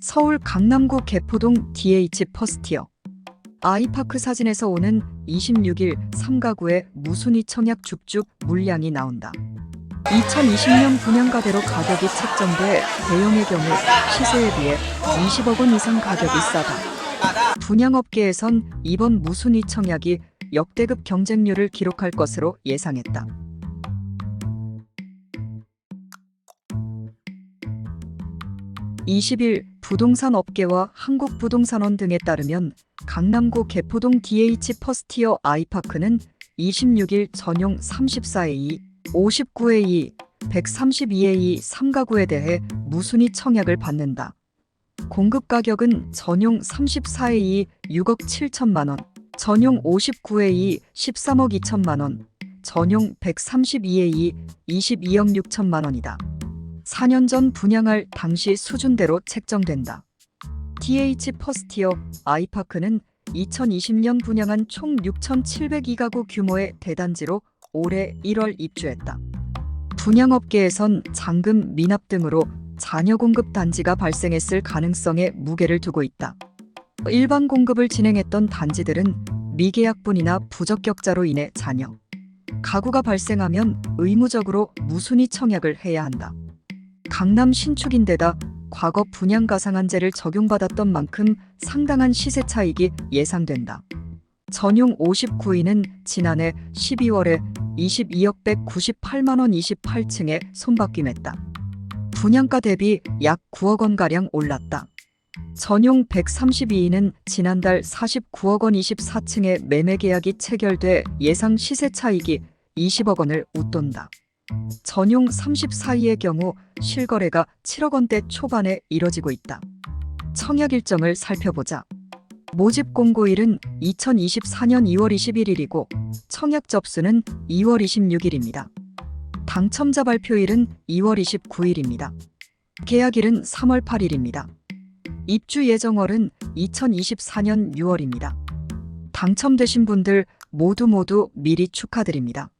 서울 강남구 개포동 DH 퍼스티어 아이파크 사진에서 오는 26일 3가구의 무순위 청약 줍줍 물량이 나온다. 2020년 분양가대로 가격이 책정돼 대형의 경우 시세에 비해 20억 원 이상 가격이 싸다. 분양업계에선 이번 무순위 청약이 역대급 경쟁률을 기록할 것으로 예상했다. 20일 부동산 업계와 한국부동산원 등에 따르면 강남구 개포동 DH 퍼스티어 아이파크는 26일 전용 34A, 59A, 132A 3가구에 대해 무순위 청약을 받는다. 공급 가격은 전용 34A 6억 7천만 원, 전용 59A 13억 2천만 원, 전용 132A 22억 6천만 원이다. 4년 전 분양할 당시 수준대로 책정된다. TH 퍼스티어 아이파크는 2020년 분양한 총 6,702가구 규모의 대단지로 올해 1월 입주했다. 분양업계에선 잔금 미납 등으로 자녀 공급 단지가 발생했을 가능성에 무게를 두고 있다. 일반 공급을 진행했던 단지들은 미계약분이나 부적격자로 인해 자녀, 가구가 발생하면 의무적으로 무순위 청약을 해야 한다. 강남 신축인데다 과거 분양 가상한제를 적용받았던 만큼 상당한 시세 차익이 예상된다. 전용 59위는 지난해 12월에 22억 198만 원 28층에 손바뀜했다. 분양가 대비 약 9억 원가량 올랐다. 전용 132위는 지난달 49억 원 24층에 매매 계약이 체결돼 예상 시세 차익이 20억 원을 웃돈다. 전용 34위의 경우 실거래가 7억 원대 초반에 이뤄지고 있다. 청약 일정을 살펴보자. 모집 공고일은 2024년 2월 21일이고 청약 접수는 2월 26일입니다. 당첨자 발표일은 2월 29일입니다. 계약일은 3월 8일입니다. 입주 예정월은 2024년 6월입니다. 당첨되신 분들 모두 모두 미리 축하드립니다.